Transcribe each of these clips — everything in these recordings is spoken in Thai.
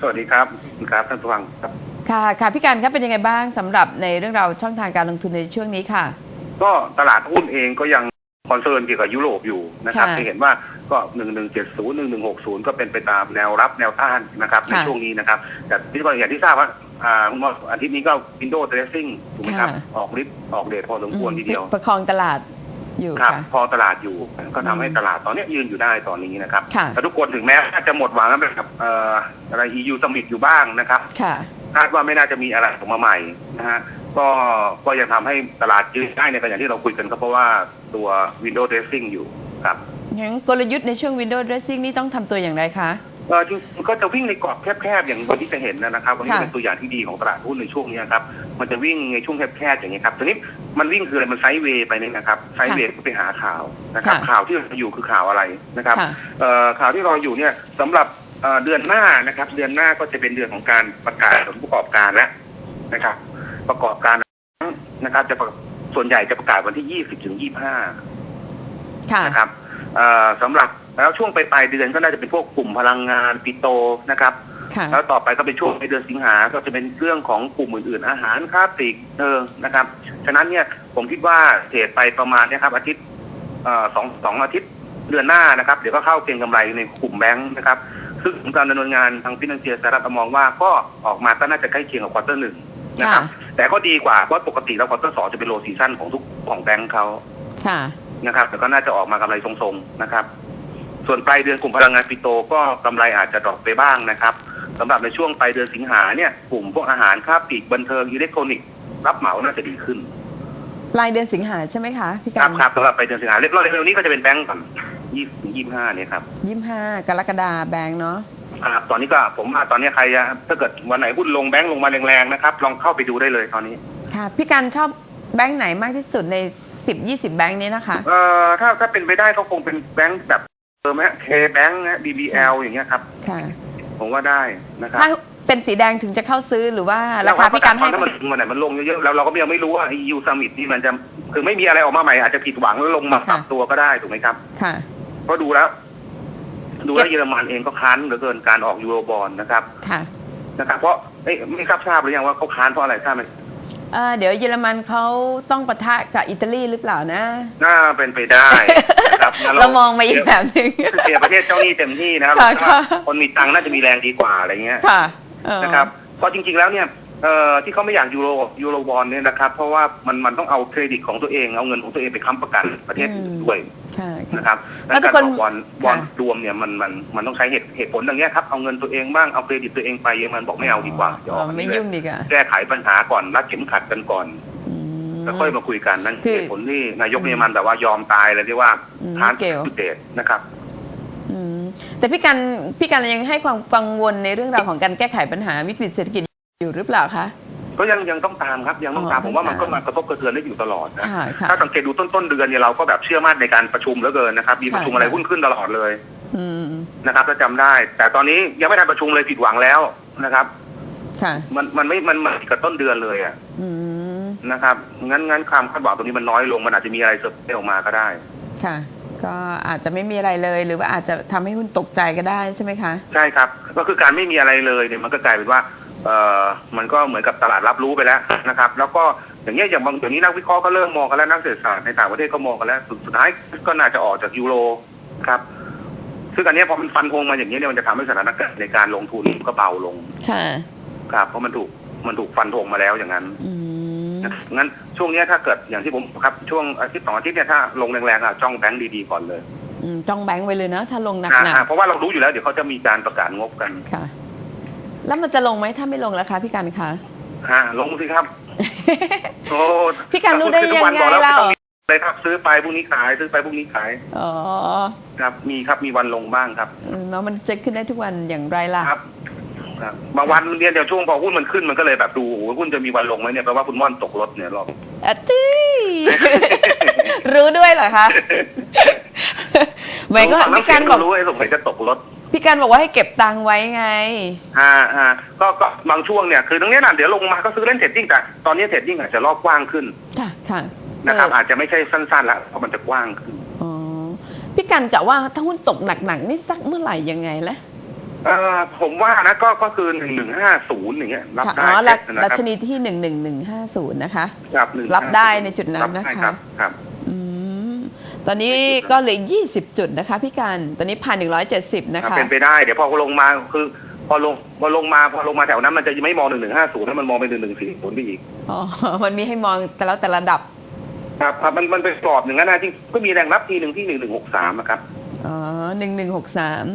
สวัสดีครับครับท่านผู้ฟังครับค่ะค่ะพี่การครับเป็นยังไงบ้างสำหรับในเรื่องราวช่องทางการลงทุนในช่วงนี้ค่ะ ก็ตลาดหุ้นเองก็ยังคอนเซิร์นเกี่ยวกับยุโรปอยู่นะครับค่ะจะเห็นว่าก็หนึ่งหนึ่งเจ็ดศูนย์หนึ่งหนึ่งหกศูนย์ก็เป็นไปตามแนวรับแนวต้านนะครับในค่ะช่วงนี้นะครับ แต่ที่ก็อย่างที่ทราบว่าอ่าเมื่ออาทิตย์นี้ก็ Windows Dressing ถูกไหมครับค่ะออกฤทธิ์ออกเดชพอสมควรอืมทีเดียว ประคองตลาด อยู่ครับค่ะพอตลาดอยู่ก็ทำให้อืมตลาดตอนนี้ยืนอยู่ได้ตอนนี้นะครับค่ะแต่ทุกคนถึงแม้ว่าจะหมดหวังกับเอ่ออะไร EU Summit อยู่บ้างนะครับค่ะคาดว่าไม่น่าจะมีอะไรออกมาใหม่นะฮะก็ก็ยังทำให้ตลาดยืนได้ในขณะที่เราคุยกันก็เพราะว่าตัว Windows Dressing อยู่ครับงั้นกลยุทธ์ในช่วง Windows Dressing นี่ต้องทำตัวอย่างไรคะเออจริงๆก็จะวิ่งในกรอบแคบๆอย่างวันที่จะเห็นนะครับวันนี้ค่ะเป็นตัวอย่างที่ดีของตลาดหุ้นในช่วงนี้ครับมันจะวิ่งในช่วงแคบๆอย่างนี้ยครับทีนี้ มันวิ่งคืออะไรมันไซด์เวย์ไปเนี่ยนะครับไซด์เวย์ไปหาข่าวนะครับ ค่ะข่าวที่เราอยู่คือข่าวอะไรนะครับค่ะ เอ่อข่าวที่รออยู่เนี่ยสำหรับเอ่อเดือนหน้านะครับ เดือนหน้าก็จะเป็นเดือนของการประกาศผลประกอบการแล้วนะครับ ประกอบการนะครับ จะประส่วนใหญ่จะประกาศวันที่20ถึง25ค่ะ นะครับเอ่อสำหรับแล้วช่วงปลายๆเดือนก็น่าจะเป็นพวกกลุ่มพลังงานปิโตนะครับค่ะ แล้วต่อไปก็เป็นช่วงในเดือนสิงหาก็จะเป็นเรื่องของกลุ่มอื่นๆ อาหารค้าปลีกเออนะครับ ฉะนั้นเนี่ยผมคิดว่าเทรดไปประมาณเนี่ยครับ อาทิตย์เอ่อสองสองอาทิตย์เดือนหน้านะครับ เดี๋ยวก็เข้าเก็งกำไรในกลุ่มแบงค์นะครับ ซึ่งการดำเนินงานทางฟินแลนเซียสหรัฐมองว่าก็ออกมาก็น่าจะใกล้เคียงกับควอเตอร์หนึ่งนะครับค่ะแต่ก็ดีกว่าเพราะปกติแล้วควอเตอร์สองจะเป็นโลซีซั่นของทุกของแบงค์เขาค่ะนะครับแต่ก็น่าจะออกมากำไรทรงๆนะครับ ส่วนปลายเดือนกลุ่มพลังงานปิโตก็กำไรอาจจะดรอปไปบ้างนะครับ สำหรับในช่วงปลายเดือนสิงหาเนี่ยกลุ่มพวกอาหารค้าปลีกบันเทิงอิเล็กทรอนิกส์รับเหมาน่าจะดีขึ้นปลายเดือนสิงหาใช่ไหมคะพี่คการัรบครับสำหรับปลายเดือนสิงหาเร็วๆนี้ก็จะเป็นแบงก์ก่อนยี่สิบยี่ห้าเนี่ยครับยี่สิบห้ากรกฎาแบงค์เนาะครับตอนนี้ก็ผมว่าตอนนี้ใครจะถ้าเกิดวันไหนหุ้นลงแบงก์ลงมาแรงๆนะครับลองเข้าไปดูได้เลยตอนนี้ ค่ะ พี่การชอบแบงค์ไหนมากที่สุดใน 10 20 แบงค์นี้นะคะ เอ่อถ้าถ้าเป็นไปได้ก็คงเป็นแบงก์แบบเออไหมเคแบงก์นะ BBL อย่างเงี้ยครับ ค่ะ ผมว่าได้นะครับถ้าเป็นสีแดงถึงจะเข้าซื้อหรือว่าราคาพี่การให้ถ้ามันมันไหนมันลงเยอะๆแล้วเราก็ยังไม่รู้ว่าไอ้ยูซัมมิตนี่มันจะคือไม่มีอะไรออกมาใหม่อาจจะผิดหวังแล้วลงมาปรับตัวก็ได้ถูกไหมครับ ค่ะเพราะดูแล้ว ดูแล้วเยอรมันเองก็ค้านเหลือเกินการออกยูโรบอลนะครับ ค่ะนะครับ เพราะเอ้ยไม่ทราบทราบหรือยังว่าเขาค้านเพราะอะไรทราบไหมเอ่อเดี๋ยวเยอรมันเขาต้องปะทะกับอิตาลีหรือเปล่านะ น่าเป็นไปได้นะครับงั้น เรามองมาอีกแบบหนึ่งเสียประเทศเจ้าหนี้เต็มที่นะครับค่ะแล้วก็คนมีตังค์น่าจะมีแรงดีกว่าอะไรเงี้ยค่ะเออนะครับเพราะจริง ๆแล้วเนี่ยเอ่อที่เขาไม่อยากยูโรยูโรบอลเนี่ยนะครับเพราะว่ามันมันต้องเอาเครดิตของตัวเองเอาเงินของตัวเองไปค้ำประกันประเทศอื่นด้วยค่ะค่ะนะครับแล้วทุกคนารออกบอลบอลค่ะรวมเนี่ยมันมันมันต้องใช้เหตุเหตุผลอย่างเงี้ยครับเอาเงินตัวเองบ้างเอาเครดิตตัวเองไปเยอรมันบอกไม่เอาดีกว่าเดี๋ยวออ๋ออกมาไม่เรื่อยยุ่งดีกว่าแก้ไขปัญหาก่อนรัดเข็มขัดกันก่อนอืม แล้วค่อยมาคุยกันนั่นคือเหตุผลที่นายกเยอรมันแบบว่ายอมตายเลยที่ว่าอืมค้านเกี่ยวจุดเดชนะครับอืมแต่พี่กันพี่กันยังให้ความกังวลในเรื่องราวของการแก้ไขปัญหาวิกฤตเศรษฐกิจอยู่หรือเปล่าคะก็ยังยังต้องตามครับยังต้องตามอ๋อผมว่ามันต้ก็องตามมากระทบกระเทือนได้อยู่ตลอดนะค่ะค่ะถ้าสังเกตดูต้นต้นๆเดือนเนี่ยเราก็แบบเชื่อมั่นในการประชุมเหลือเกินนะครับมีประชุมค่ะอะไรหุ้นขึ้นตลอดเลยอืมนะครับถ้าจำได้ แต่ตอนนี้ยังไม่ทันประชุมเลยผิดหวังแล้วนะครับค่ะมันมันไม่มันมันกับต้นเดือนเลยอะอืม นะครับ งั้นงั้นความคาดหวังตรงนี้มันน้อยลง มันอาจจะมีอะไรเซอร์ไพรส์ออกมาก็ได้ ค่ะ ก็อาจจะไม่มีอะไรเลยหรือว่าอาจจะทำให้หุ้นตกใจก็ได้ใช่ไหมคะ ใช่ครับ ก็คือการไม่มีอะไรเลยเนี่ยมันก็กลายเป็นว่า เออมันก็เหมือนกับตลาดรับรู้ไปแล้วนะครับ แล้วก็อย่างเงี้ยอย่างบางเดี๋ยวนี้นักวิเคราะห์ก็เริ่มมองกันแล้วนักเศรษฐศาสตร์ในต่างประเทศก็มองกันแล้วสุดสุดท้ายก็น่าจะออกจากยูโรครับซึ่งอันเนี้ยพอมันฟันธงมาอย่างนี้ยเนี่ยมันจะทำให้สถานการณ์ในการลงทุนก็เบาลง ค่ะ ครับ เพราะมันถูกมันถูกฟันธงมาแล้วอย่างนั้น อืมนะครับ งั้นช่วงเนี้ยถ้าเกิดอย่างที่ผมบอกครับช่วงอาทิตย์สองอาทิตย์เนี่ยถ้าลงแรงๆอะจ้องแบงค์ดีๆก่อนเลยอืมจ้องแบงค์ไว้เลยเนอะถ้าลงหนักอ่าเพราะว่าเรารู้อยู่แล้วเดี๋ยวเขาจะมีการประกาศงบกันๆค่ะ แล้วมันจะลงไหมถ้าไม่ลงราคาพี่กันคะ ฮะลงสิครับ โอ้พี่กันรู้ได้ทุกวันยังไงบอกแล้วเราไม่ต้องมีเลยครับซื้อไปพรุ่งนี้ขายซื้อไปพรุ่งนี้ขายอ๋อครับ มีครับมีวันลงบ้างครับ เออเนาะมันจะขึ้นได้ทุกวันอย่างไรล่ะ ครับ ครับบางวันเรียนเดี๋ยวช่วงพอหุ้นมันขึ้นมันก็เลยแบบดูโอ้โหหุ้นจะมีวันลงไหมเนี่ยแปลว่าคุณม่อนตกรถเนี่ยรอบอะจี้ รู้ด้วยเหรอคะหมายก็ฟังพี่การบอกรู้ไอ้สงสัยจะตกรถ พี่การบอกว่าให้เก็บตังค์ไว้ไงฮะฮะก็ก็บางช่วงเนี่ยคือตรงเนี้ยนะเดี๋ยวลงมาก็ซื้อเล่นเทรดดิ้งแต่ตอนนี้เทรดดิ้งอาจจะรอบกว้างขึ้นค่ะค่ะนะครับเอออาจจะไม่ใช่สั้นๆแล้วเพราะมันจะกว้างขึ้น อ๋อพี่กันกะว่าถ้าหุ้นตกหนักๆนี่สักเมื่อไหร่ยังไงละ เอ่อผมว่านะก็ก็คือหนึ่งหนึ่งห้าศูนย์อย่างเงี้ยรับค่ะได้อ๋อรันะดัคชรับนีที่11150นะคะ ครับรับได้ในจุดนั้นรับได้นะคะครับครับ อืมตอนนี้ก็เหลือ20จุดนะคะ พี่การตอนนี้พันหนึ่งร้อยเจ็ดสิบนะถ้าคะ เป็นไปได้เดี๋ยวพอลงมาคือ พอลงพอลงมาพอลงมาแถวนั้นมันจะไม่มองหนึ่งหนึ่งห้าศูนย์แล้วมันมองไปหนึ่งหนึ่งสี่ศูนย์ไปอีกอ๋อ มันมีให้มองแต่ละแต่ละระดับ ครับครับมันมันเป็นกรอบหนึ่งนะที่ก็มีแรงรับทีหนึ่งที่หนึ่งหนึ่งหกสามครับ อ๋อหนึ่งหนึ่งหกสาม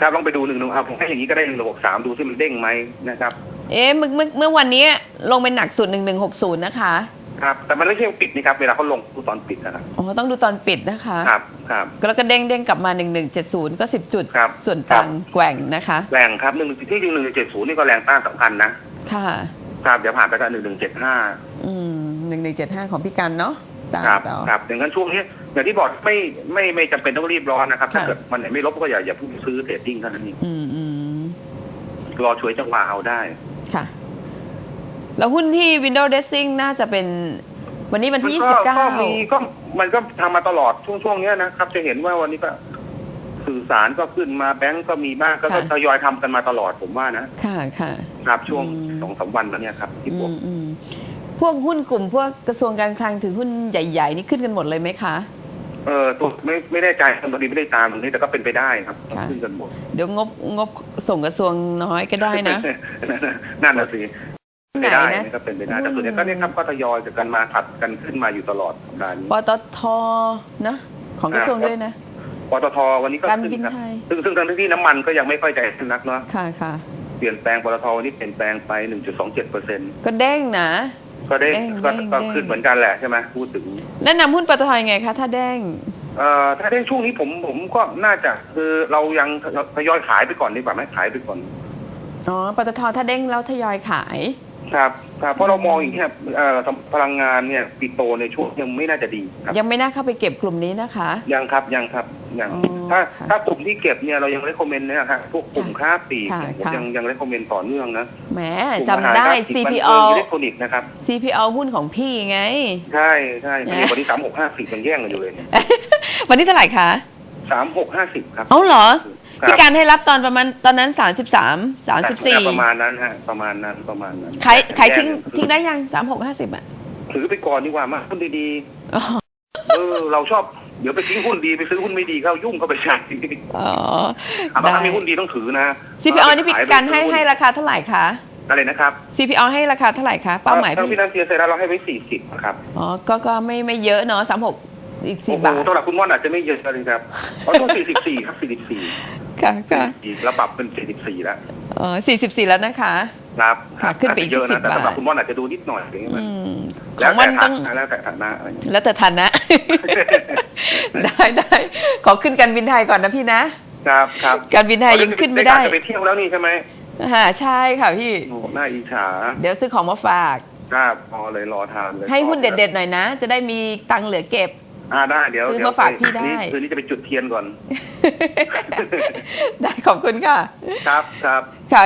ครับลองไปดูหนึ่งหนึ่งเอาผมให้อย่างนี้ก็ได้หนึ่งหกสามดูที่มันเด้งไหมนะครับ เอ๊ะเมื่อเมื่อเมื่อวันนี้ลงเป็นหนักสุด1160นะคะ ครับ แต่มันไม่ใช่ปิดนี่ครับ เวลาเขาลงตอนปิดนะครับอ๋อต้องดูตอนปิดนะคะ ครับครับแล้วก็เด้งเด้งกลับมา 1170 ก็ 10 จุด ครับส่วนต่างครับ แกว่งนะคะ แรงครับหนึ่งที่จริงหนึ่งเจ็ดศูนย์นี่ก็แรงต้านสำคัญนะค่ะ ครับเดี๋ยวผ่านไปกันหนึ่งหนึ่งเจ็ดห้าอืม1175 ของพี่กันเนาะ ตามครับต่อ ครับอย่างนั้นช่วงนี้อย่างที่บอกไม่ไม่ไม่จำเป็นต้องรีบร้อนนะครับถ้าค่ะ เกิดมันไหนไม่ลบก็อย่าอย่าเพิ่งซื้อเทรดดิ้งเท่านั้นเองอืมอืมรอช่วยจังหวะเอาได้ ค่ะ แล้วหุ้นที่ Windows Dressing น่าจะเป็นวันนี้วันที่ มันก็ก็มี29 ก็มันก็ทำมาตลอดช่วงช่วงเนี้ยนะครับ จะเห็นว่าวันนี้ก็สื่อสารก็ขึ้นมาแบงก์ก็มีบ้างก็ค่ะทยอยทำกันมาตลอดผมว่านะค่ะค่ะ ครับช่วงอืม สองสามวันมาเนี่ยครับที่อืผมมอืม พวกหุ้นกลุ่มพวกกระทรวงการคลังถือหุ้นใหญ่ ๆ นี่ขึ้นกันหมดเลยไหมคะ เออตัวไม่ไม่แน่ใจตอนนี้ไม่ได้ตามตรงนี้แต่ก็เป็นไปได้ครับค่ะ ขึ้นกันหมดเดี๋ยวงบงบส่งกระทรวงน้อยก็ได้นะ นั่นน่ะสิไหนไม่ได้นะนี่ก็เป็นไปได้แต่ส่วนใหญ่ก็เนี่ยครับก็ทยอยกันมาถัดกันขึ้นมาอยู่ตลอดสัปดาห์นี้ ปตทนะ ของกระทรวงด้วยนะ ปตทวันนี้ก็การขึ้นบินครับไทย ซึ่งซึ่งทั้งที่น้ำมันก็ยังไม่ค่อยใจขึ้นนักเนาะค่ะค่ะเปลี่ยนแปลงปตทวันนี้เปลี่ยนแปลงไป 1.27เปอร์เซ็นต์ก็เด้งนะ ก็ได้เด้งก็เด้งก็เด้งขึ้นเหมือนกันแหละใช่ไหมพูดถึงแนะนำหุ้นปตทยังไงคะถ้าเด้งเอ่อถ้าในช่วงนี้ผมผมก็น่าจะคือเรายังทยอยขายไปก่อนดีกว่าไหมขายไปก่อน อ๋อปตทถ้าเด้งแล้วทยอยขาย ครับครับเพราะเรามองอย่างนี้ครับเอ่อพลังงานเนี่ยปิโตในช่วงยังไม่น่าจะดีครับยังไม่น่าเข้าไปเก็บกลุ่มนี้นะคะ ยังครับยังครับยังอ๋อถ้าค่ะถ้ากลุ่มที่เก็บเนี่ยเรายังเลคคอมเมนต์เนี่ยครับพวกกลุ่มค้าปลีกค่ะเนี่ยผมค่ะ ยังยังเลคคอมเมนต์ต่อเนื่องนะแหมกลุ่มจำได้อาหารค้าปลีกบัน CPO เทิงอิเล็กทรอนิกส์นะครับ CPO หุ้นของพี่ไง ใช่ใช่แหมวันนี้สามหกห้าสิบยังแย่งกันอยู่เลยวันนี้เท่าไหร่คะ สามหกห้าสิบครับ เอาเหรอ ครับ พี่การให้รับตอนประมาณตอนนั้น33 34ประมาณนั้นฮะ ประมาณนั้นประมาณนั้นขายขายทิ้งแย่กันทิ้งได้ยัง36 50อะถือไปก่อนดีกว่ามาหุ้นดีอ๋อๆ เออ เราชอบเดี๋ยวไปทิ้งหุ้นดีไปซื้อหุ้นไม่ดีเข้ายุ่งเข้าไปใช่อ๋อถ้าได้มีหุ้นดีต้องถือนะ CPO นี่พี่ขยไปการให้ซื้อให้ราคาเท่าไหร่คะ อะไรนะครับ CPO ให้ราคาเท่าไหร่คะเป้าหมายทางพี่ ฟินแลนเซียเซราเราให้ไว้สี่สิบครับ อ๋อ ก็ก็ไม่ไม่เยอะเนาะ36อีกโอ้4โหบาทสำหรับคุณม่อนอาจจะไม่เยอะเลยครับเพราะต้องสี่สิบสี่ครับสี่สิบสี่ค่ะค่ะเราปรับเป็นสี่สิบสี่แล้วอ๋อ44แล้วนะคะครับค่ะขึ้นไปอีกเยอะสิบนะแต่สำหรับบาทคุณม่อนอาจจะดูนิดหน่อยอย่างเงี้ยมันอืมขแล้อวงมัแต่นฐาต้องนะแล้วแต่ฐานะอะไรอย่างเงี้ยแล้วแต่ทันนะ ได้ได้ขอขึ้นการบินไทยก่อนนะพี่นะ ครับครับการบินไทยยังขึ้นไม่ได้จะไปเที่ยวแล้วนี่ใช่ไหมอ่าใช่ค่ะพี่โอ้โหน่าอิจฉา เดี๋ยวซื้อของมาฝากครับพอเลยรอทานเลยให้หุ้นเด็ดๆหน่อยนะ จะได้มีตังค์เหลือเก็บๆ อ่าได้เดี๋ยวซื้อเดี๋ยวมาฝากพี่ได้คืนนี้จะไปจุดเทียนก่อน ได้ขอบคุณค่ะ ครับครับค่ะ